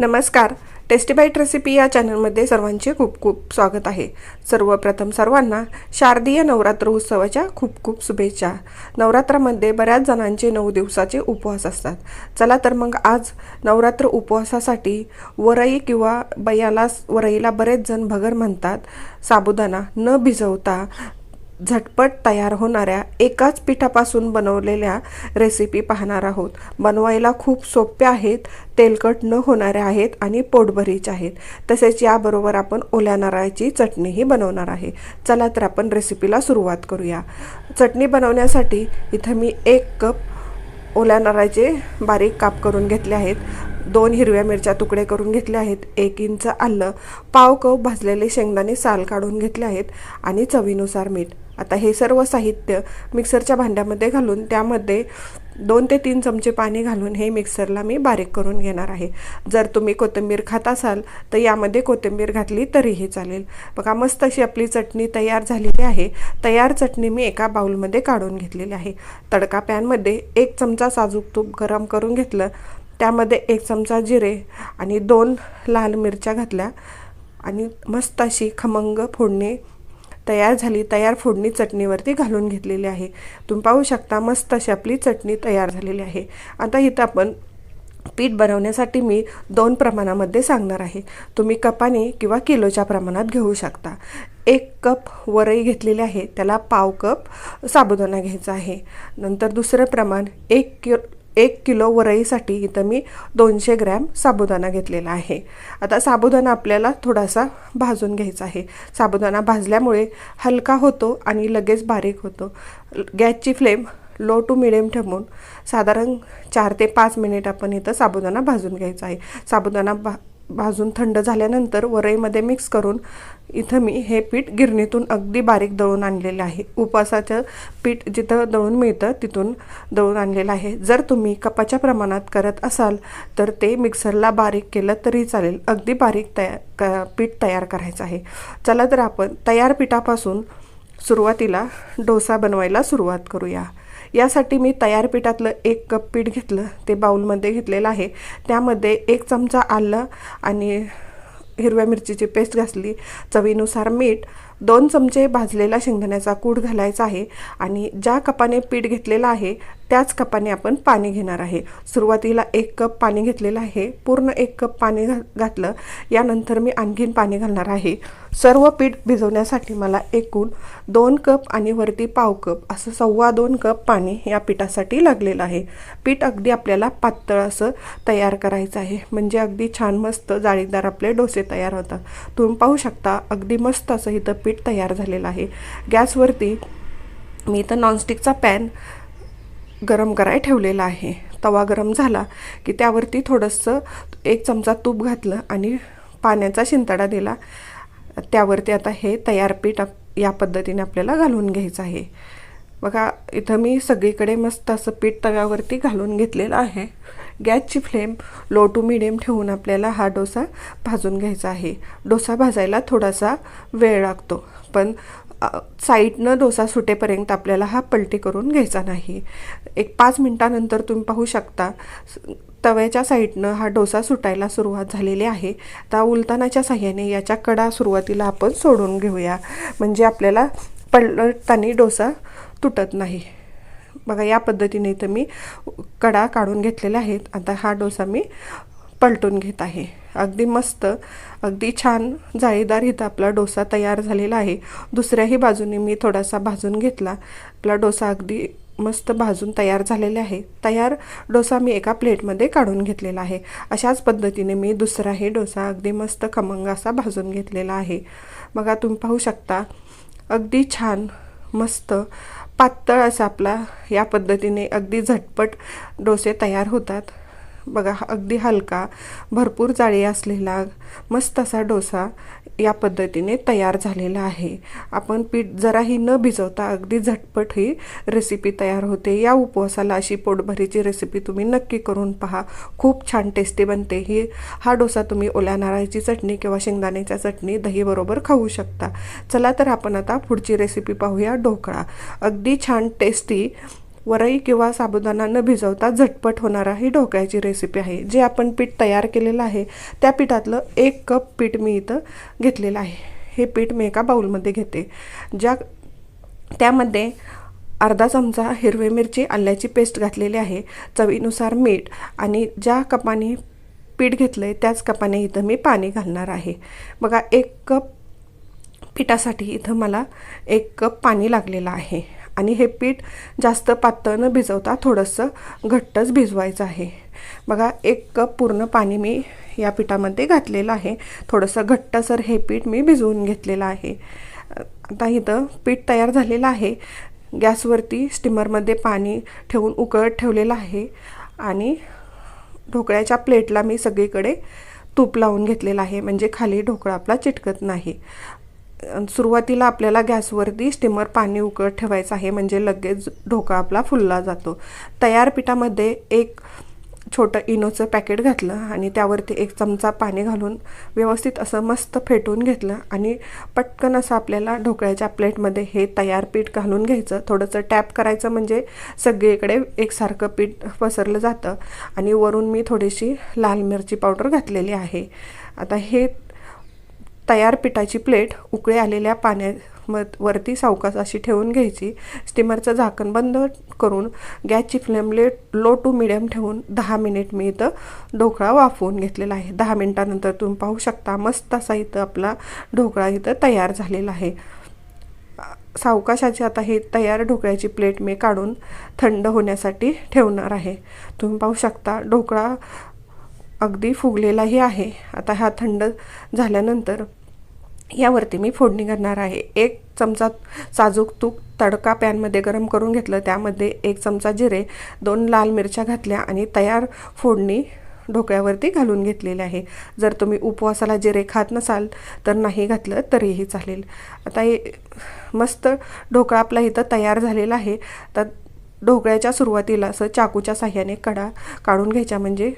नमस्कार. Tasty bite recipe या चॅनलमध्ये सर्वांचे खूप खूप स्वागत आहे. सर्वप्रथम सर्वांना शारदीय नवरात्र उत्सवाच्या खूप खूप शुभेच्छा. नवरात्रामध्ये बऱ्याच जणांचे नऊ दिवसाचे उपवास असतात. चला तर मग आज नवरात्र उपवासासाठी वरई किंवा बयाला वरईला बरेच जण भगर म्हणतात. साबुदाणा न भिजवता झटपट तयार होणाऱ्या एकाच पिठापासून बनवलेल्या रेसिपी पाहणार आहोत. बनवायला खूप सोप्या आहेत तेलकट न होणाऱ्या आहेत आणि पोटभरीच्या आहेत. तसेच याबरोबर आपण ओल्या नारळाची चटणीही बनवणार आहे. चला तर आपण रेसिपीला सुरुवात करूया. चटणी बनवण्यासाठी इथं मी एक कप ओल्या नारळाचे बारीक काप करून घेतले आहेत. दोन हिरव्या मिरच्या तुकडे करून घेतले आहेत. एक इंच आलं पाव कप भाजलेले शेंगदाणे साल काढून घेतले आहेत आणि चवीनुसार मीठ. आता हे सर्व साहित्य मिक्सरच्या भांड्यामध्ये घालून त्यामध्ये दोन ते तीन चमचे पाणी घालून हे मिक्सरला मी बारीक करून घेणार आहे. जर तुम्ही कोथिंबीर खात असाल तर यामध्ये कोथिंबीर घातली तरीही चालेल. बघा मस्त अशी आपली चटणी तयार झालेली आहे. तयार चटणी मी एका बाउलमध्ये काढून घेतलेली आहे. तडका पॅनमध्ये एक चमचा साजूक तूप गरम करून घेतलं. त्यामध्ये एक चमचा जिरे आणि दोन लाल मिरच्या घातल्या. आणि मस्त अशी खमंग फोडणी तयार झाली तयार फोडणी चटणीवरती घालून घेतलेली आहे. तुम्ही पाहू शकता मस्त अशी आपली चटणी तयार झालेली आहे. आता इथं आपण पीठ बनवण्यासाठी मी दोन प्रमाणामध्ये सांगणार आहे. तुम्ही कपाने किंवा किलोच्या प्रमाणात घेऊ शकता. एक कप वरई घेतलेली आहे त्याला पाव कप साबुदाणा घ्यायचा आहे. नंतर दुसरं प्रमाण एक किलो एक किलो वरईसाठी इथं मी दोनशे ग्रॅम साबुदाणा घेतलेला आहे. आता साबुदाणा आपल्याला थोडासा भाजून घ्यायचा आहे. साबुदाणा भाजल्यामुळे हलका होतो आणि लगेच बारीक होतो. गॅसची फ्लेम लो टू मिडियम ठेवून साधारण चार ते पाच मिनिट आपण इथं साबुदाणा भाजून घ्यायचा आहे. साबुदाणा भा भाजून थंड झाल्यानंतर वरईमध्ये मिक्स करून इथं मी हे पीठ गिरणीतून अगदी बारीक दळून आणलेलं आहे. उपवासाचं पीठ जिथं दळून मिळतं तिथून दळून आणलेलं आहे. जर तुम्ही कपाच्या प्रमाणात करत असाल तर ते मिक्सरला बारीक केलं तरी चालेल. अगदी बारीक तया क पीठ तयार करायचं आहे. चला तर आपण तयार पिठापासून सुरुवातीला डोसा बनवायला सुरुवात करूया. यासाठी मी तयार पिठातलं एक कप पीठ घेतलं ते बाऊलमध्ये घेतलेलं आहे. त्यामध्ये एक चमचा आलं आणि हिरव्या मिरचीची पेस्ट घातली चवीनुसार मीठ दोन चमचे भाजलेला शेंगदाण्याचा कूट घालायचा आहे आणि ज्या कपाने पीठ घेतलेलं आहे त्याच कपाने आपण पाणी घेणार आहे. सुरुवातीला एक कप पाणी घेतलेलं आहे. पूर्ण एक कप पाणी घा घातलं. यानंतर मी आणखीन पाणी घालणार आहे. सर्व पीठ भिजवण्यासाठी मला एकूण दोन कप आणि वरती पाव कप असं सव्वा दोन कप पाणी या पिठासाठी लागलेलं आहे. पीठ अगदी आपल्याला पातळ असं तयार करायचं आहे. म्हणजे अगदी छान मस्त जाळीदार आपले डोसे तयार होतात. तुम्ही पाहू शकता अगदी मस्त असं इथं पीठ तयार झालेलं आहे. गॅसवरती मी इथं नॉनस्टिकचा पॅन गरम कराय ठेवलेला आहे. तवा गरम झाला की त्यावरती थोडंसं एक चमचा तूप घातलं आणि पाण्याचा शिंतडा दिला. त्यावरती आता हे तयार पीठ या पद्धतीने आपल्याला घालून घ्यायचं आहे. बघा इथं मी सगळीकडे मस्त असं पीठ तव्यावरती घालून घेतलेलं आहे. गॅसची फ्लेम लो टू मिडियम ठेवून आपल्याला हा डोसा भाजून घ्यायचा आहे. डोसा भाजायला थोडासा वेळ लागतो पण साईडनं डोसा सुटेपर्यंत आपल्याला हा पलटी करून घ्यायचा नाही. एक पाच मिनटानंतर तुम्ही पाहू शकता तव्याच्या साईडनं हा डोसा सुटायला सुरुवात झालेली आहे. त्या उलतानाच्या साह्याने याच्या कडा सुरुवातीला आपण सोडून घेऊया. म्हणजे आपल्याला पलटताना डोसा तुटत नाही. बघा या पद्धतीने इथं मी कडा काढून घेतलेल्या आहेत आता हा डोसा मी पलटून घेत आहे. अगदी मस्त अगदी छान जाळीदार इथं आपला डोसा तयार झालेला आहे. दुसऱ्याही बाजूने मी थोडासा भाजून घेतला. आपला डोसा अगदी मस्त भाजून तयार झालेले आहे. तयार डोसा मी एका प्लेटमध्ये काढून घेतलेला आहे. अशाच पद्धतीने मी दुसराही डोसा अगदी मस्त खमंग असा भाजून घेतलेला आहे. बघा तुम्ही पाहू शकता अगदी छान मस्त पातळ असा आपला या पद्धतीने अगदी झटपट डोसे तयार होतात. बघा अगदी हलका भरपूर जाळी असलेला मस्त असा डोसा या पद्धतीने तयार झालेला आहे. आपण पीठ जराही न भिजवता अगदी झटपट ही रेसिपी तयार होते. या उपवासाला अशी पोटभरीची रेसिपी तुम्ही नक्की करून पहा. खूप छान टेस्टी बनते ही. हा डोसा तुम्ही ओल्या नारळाची चटणी किंवा शेंगदाण्याच्या चटणी दहीबरोबर खाऊ शकता. चला तर आपण आता पुढची रेसिपी पाहूया ढोकळा. अगदी छान टेस्टी वरई किंवा साबुदाणा न भिजवता झटपट होणारा ही ढोकळ्याची रेसिपी आहे. जे आपण पीठ तयार केलेलं आहे त्या पिठातलं एक कप पीठ मी इथं घेतलेलं आहे. हे पीठ मी एका बाऊलमध्ये घेते. ज्या त्यामध्ये अर्धा चमचा हिरवी मिरची आल्याची पेस्ट घातलेली आहे चवीनुसार मीठ आणि ज्या कपाने पीठ घेतलं आहे त्याच कपाने इथं मी पाणी घालणार आहे. बघा एक कप पिठासाठी इथं मला एक कप पाणी लागलेलं आहे. आणि हे पीठ जास्त पातळ न भिजवता थोडंसं घट्टच भिजवायचं आहे. बघा एक कप पूर्ण पाणी मी या पिठामध्ये घातलेलं आहे. थोडंसं घट्टसर हे पीठ मी भिजवून घेतलेलं आहे. आता इथं पीठ तयार झालेलं आहे. गॅसवरती स्टीमरमध्ये पाणी ठेवून उकळत ठेवलेलं आहे आणि ढोकळ्याच्या प्लेटला मी सगळीकडे तूप लावून घेतलेलं आहे. म्हणजे खाली ढोकळा आपला चिटकत नाही. सुरुवातीला आपल्याला गॅसवरती स्टीमर पाणी उकळत ठेवायचं आहे म्हणजे लगेच ढोका आपला फुलला जातो. तयार पिठामध्ये एक छोटं इनोचं पॅकेट घातलं आणि त्यावरती एक चमचा पाणी घालून व्यवस्थित असं मस्त फेटून घेतलं आणि पटकन असं आपल्याला ढोकळ्याच्या प्लेटमध्ये हे तयार पीठ घालून घ्यायचं. थोडंसं टॅप करायचं म्हणजे सगळीकडे एकसारखं पीठ पसरलं जातं आणि वरून मी थोडीशी लाल मिरची पावडर घातलेली आहे. आता हे तयार पिठाची प्लेट उकळे आलेल्या पाण्या मग वरती सावकाश अशी ठेवून घ्यायची. स्टीमरचं झाकण बंद करून गॅसची फ्लेम ले लो टू मिडियम ठेवून दहा मिनिट मी इथं ढोकळा वाफवून घेतलेला आहे. दहा मिनटानंतर तुम्ही पाहू शकता मस्त असा इथं आपला ढोकळा इथं तयार झालेला आहे. सावकाशाची आता ही तयार ढोकळ्याची प्लेट मी काढून थंड होण्यासाठी ठेवणार आहे. तुम्ही पाहू शकता ढोकळा अगदी फुगलेलाही आहे. आता हा थंड झाल्यानंतर यावरती मी फोडणी करणार आहे. एक चमचा साजूक तूप तडका पॅनमध्ये गरम करून घेतलं. त्यामध्ये एक चमचा जिरे दोन लाल मिरच्या घातल्या आणि तयार फोडणी ढोकळ्यावरती घालून घेतलेले आहे. जर तुम्ही उपवासाला जिरे खात नसाल तर नाही घातलं तरीही चालेल. आता हे मस्त ढोकळा आपला इथं तयार झालेला आहे. तर ढोकळ्याच्या सुरुवातीला असं चाकूच्या साह्याने कडा काढून घ्यायच्या म्हणजे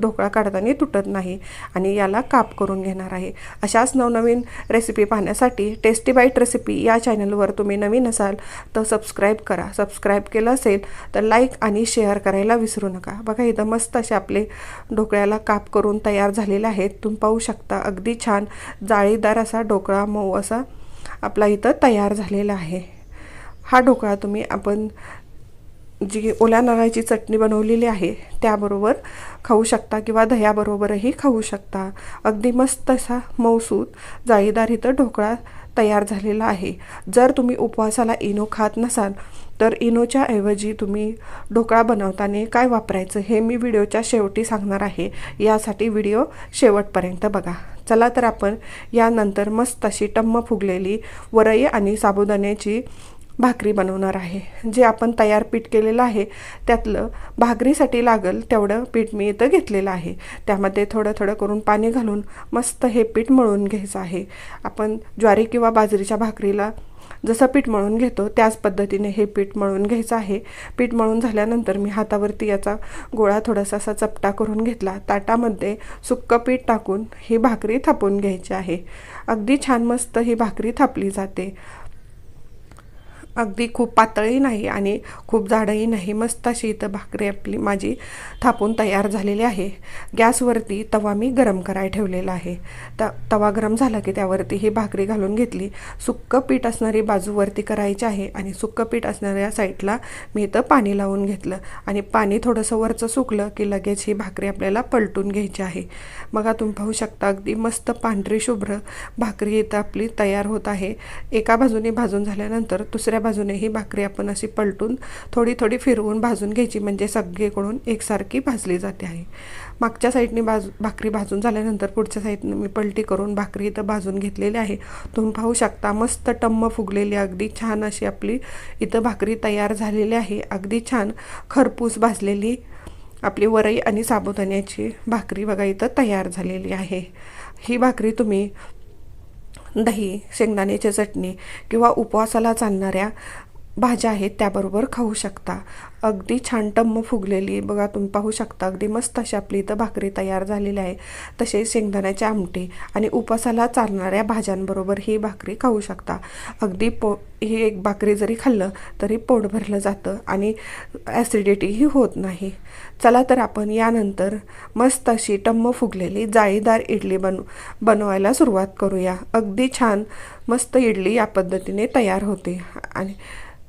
ढोकळा काढताना तुटत नाही आणि याला काप करून घेणार आहे. अशाच नवनवीन रेसिपी पाहण्यासाठी टेस्टी बाईट रेसिपी या चॅनलवर तुम्ही नवीन असाल तर सबस्क्राईब करा. सबस्क्राईब केलं असेल तर लाईक आणि शेअर करायला विसरू नका. बघा इथं मस्त असे आपले ढोकळ्याला काप करून तयार झालेले आहेत. तुम्ही पाहू शकता अगदी छान जाळीदार असा ढोकळा मऊ असा आपला इथं तयार झालेला आहे. हा ढोकळा तुम्ही आपण जी ओल्या नारळाची चटणी बनवलेली आहे त्याबरोबर खाऊ शकता किंवा दह्याबरोबरही खाऊ शकता. अगदी मस्त असा मौसूद जाळीदार इथं ढोकळा तयार झालेला आहे. जर तुम्ही उपवासाला इनो खात नसाल तर इनोच्या ऐवजी तुम्ही ढोकळा बनवताना काय वापरायचं हे मी व्हिडिओच्या शेवटी सांगणार आहे. यासाठी व्हिडिओ शेवटपर्यंत बघा. चला तर आपण यानंतर मस्त अशी टम्म फुगलेली वरई आणि साबुदाण्याची भाकरी बनवणार आहे. जे आपण तयार पीठ केलेलं आहे त्यातलं भाकरीसाठी लागेल तेवढं पीठ मी इथं घेतलेलं आहे. त्यामध्ये थोडं थोडं करून पाणी घालून मस्त हे पीठ मळून घ्यायचं आहे. आपण ज्वारी किंवा बाजरीच्या भाकरीला जसं पीठ मळून घेतो त्याच पद्धतीने हे पीठ मळून घ्यायचं आहे. पीठ मळून झाल्यानंतर मी हातावरती याचा गोळा थोडासा असा चपटा करून घेतला. ताटामध्ये सुक्कं पीठ टाकून ही भाकरी थापून घ्यायची आहे. अगदी छान मस्त ही भाकरी थापली जाते. अगदी खूप पातळही नाही आणि खूप जाडही नाही. मस्त अशी इथं भाकरी आपली माझी थापून तयार झालेली आहे. गॅसवरती तवा मी गरम करायला ठेवलेला आहे. त तवा गरम झाला की त्यावरती ही भाकरी घालून घेतली. सुक्कं पीठ असणारी बाजूवरती करायची आहे आणि सुक्कं पीठ असणाऱ्या साईडला मी इथं पाणी लावून घेतलं आणि पाणी थोडंसं वरचं सुकलं की लगेच ही भाकरी आपल्याला पलटून घ्यायची आहे. बघा तुम्ही पाहू शकता अगदी मस्त पांढरी शुभ्र भाकरी इथं आपली तयार होत आहे. एका बाजूने भाजून झाल्यानंतर दुसऱ्या बाजूने ही भाकरी आपण अशी पलटून थोडी थोडी फिरवून भाजून घ्यायची. म्हणजे सगळीकडून एकसारखी भाजली जाते आहे मागच्या साईडने बाजू भाकरी भाजून झाल्यानंतर पुढच्या साईडने मी पलटी करून भाकरी इथं भाजून घेतलेली आहे. तुम्ही पाहू शकता मस्त टम्म फुगलेली अगदी छान अशी आपली इथं भाकरी तयार झालेली आहे. अगदी छान खरपूस भाजलेली आपली वरई आणि साबुदाण्याची भाकरी बघा इथं तयार झालेली आहे. ही भाकरी तुम्ही दही शेंगदाण्याची चटणी किंवा उपवासाला चालणाऱ्या भाज्या आहेत त्याबरोबर खाऊ शकता. अगदी छान टम्म फुगलेली बघा तुम्ही पाहू शकता अगदी मस्त अशी आपली इथं भाकरी तयार झालेली आहे. तसेच शेंगदाण्याचे आमटे आणि उपासाला चालणाऱ्या भाज्यांबरोबर ही भाकरी खाऊ शकता. अगदी पो ही एक भाकरी जरी खाल्लं तरी पोट भरलं जातं आणि ॲसिडिटीही होत नाही. चला तर आपण यानंतर मस्त अशी टम्म फुगलेली जाळीदार इडली बन बनवायला सुरुवात करूया. अगदी छान मस्त इडली या पद्धतीने तयार होते. आणि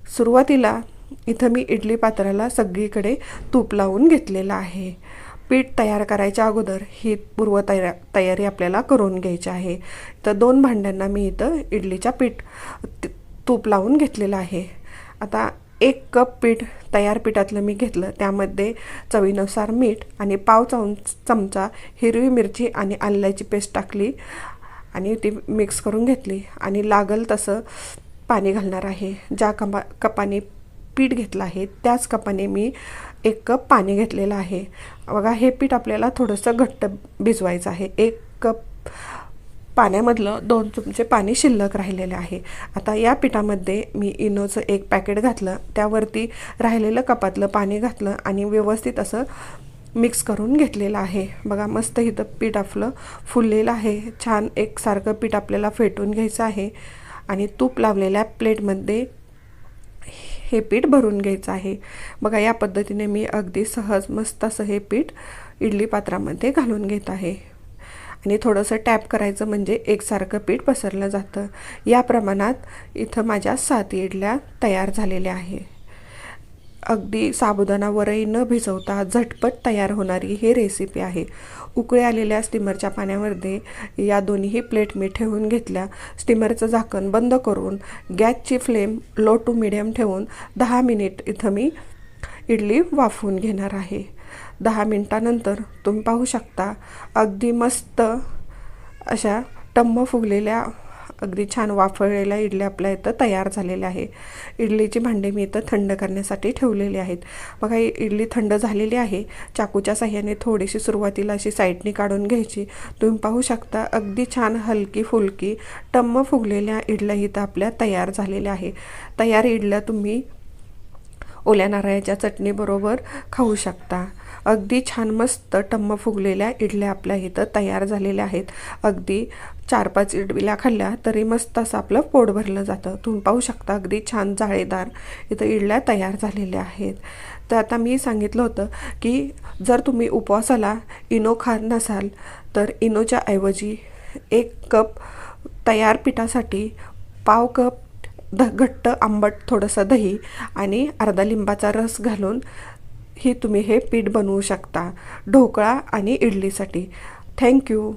सुरुवातीला इथं मी इडली पात्राला सगळीकडे तूप लावून घेतलेलं आहे. पीठ तयार करायच्या अगोदर ही पूर्व तया तयारी आपल्याला करून घ्यायची आहे. तर दोन भांड्यांना मी इथं इडलीच्या पीठ तूप लावून घेतलेलं आहे. आता एक कप पीठ तयार पिठातलं मी घेतलं. त्यामध्ये चवीनुसार मीठ आणि पाव चम चमचा हिरवी मिरची आणि आल्याची पेस्ट टाकली आणि ती मिक्स करून घेतली. आणि लागल तसं पाणी घालणार आहे. ज्या कपा कपाने पीठ घेतलं आहे त्याच कपाने मी एक कप पाणी घेतलेलं आहे. बघा हे पीठ आपल्याला थोडंसं घट्ट भिजवायचं आहे. एक कप पाण्यामधलं दोन चमचे पाणी शिल्लक राहिलेले आहे. आता या पिठामध्ये मी इनोचं एक पॅकेट घातलं. त्यावरती राहिलेलं कपातलं पाणी घातलं आणि व्यवस्थित असं मिक्स करून घेतलेलं आहे. बघा मस्त इथं पीठ आपलं फुललेलं आहे. छान एकसारखं पीठ आपल्याला फेटून घ्यायचं आहे. आणि तूप लावलेल्या प्लेटमध्ये हे पीठ भरून घ्यायचं आहे. बघा या पद्धतीने मी अगदी सहज मस्त असं हे पीठ इडली पात्रामध्ये घालून घेत आहे. आणि थोडंसं टॅप करायचं म्हणजे एकसारखं पीठ पसरलं जातं. या प्रमाणात इथं माझ्या सात इडल्या तयार झालेल्या आहे. अगदी साबुदाणावरही न भिजवता झटपट तयार होणारी ही रेसिपी आहे. उकळे आलेल्या स्टीमरच्या पाण्यामध्ये या दोन्हीही प्लेट मी ठेवून घेतल्या. स्टीमरचं झाकण बंद करून गॅसची फ्लेम लो टू मिडियम ठेवून दहा मिनिट इथं मी इडली वाफवून घेणार आहे. दहा मिनटानंतर तुम्ही पाहू शकता अगदी मस्त अशा टम्म फुगलेल्या अगदी छान वाफळलेल्या इडल्या आपल्या इथं तयार झालेल्या आहे. इडलीची भांडे मी इथं थंड करण्यासाठी ठेवलेली आहेत. बघा ही इडली थंड झालेली आहे. चाकूच्या साह्याने थोडीशी सुरुवातीला अशी साईडने काढून घ्यायची. तुम्ही पाहू शकता अगदी छान हलकी फुलकी टम्म फुगलेल्या इडल्या इथं आपल्या तयार झालेल्या आहे. तयार इडल्या तुम्ही ओल्या नारळाच्या चटणीबरोबर खाऊ शकता. अगदी छान मस्त टम्म फुगलेल्या इडल्या आपल्या इथं तयार झालेल्या आहेत. अगदी चार पाच इडबिल्या खाल्ल्या तरी मस्त असं आपलं पोट भरलं जातं. तुम्ही पाहू शकता अगदी छान जाळेदार इथं इडल्या तयार झालेल्या आहेत. तर आता मी सांगितलं होतं की जर तुम्ही उपवासाला इनो खात नसाल तर इनोच्या ऐवजी एक कप तयार पिठासाठी पाव कप ध घट्ट आंबट थोडंसं दही आणि अर्धा लिंबाचा रस घालून ही तुम्ही हे पीठ बनवू शकता ढोकळा आणि इडलीसाठी. थँक्यू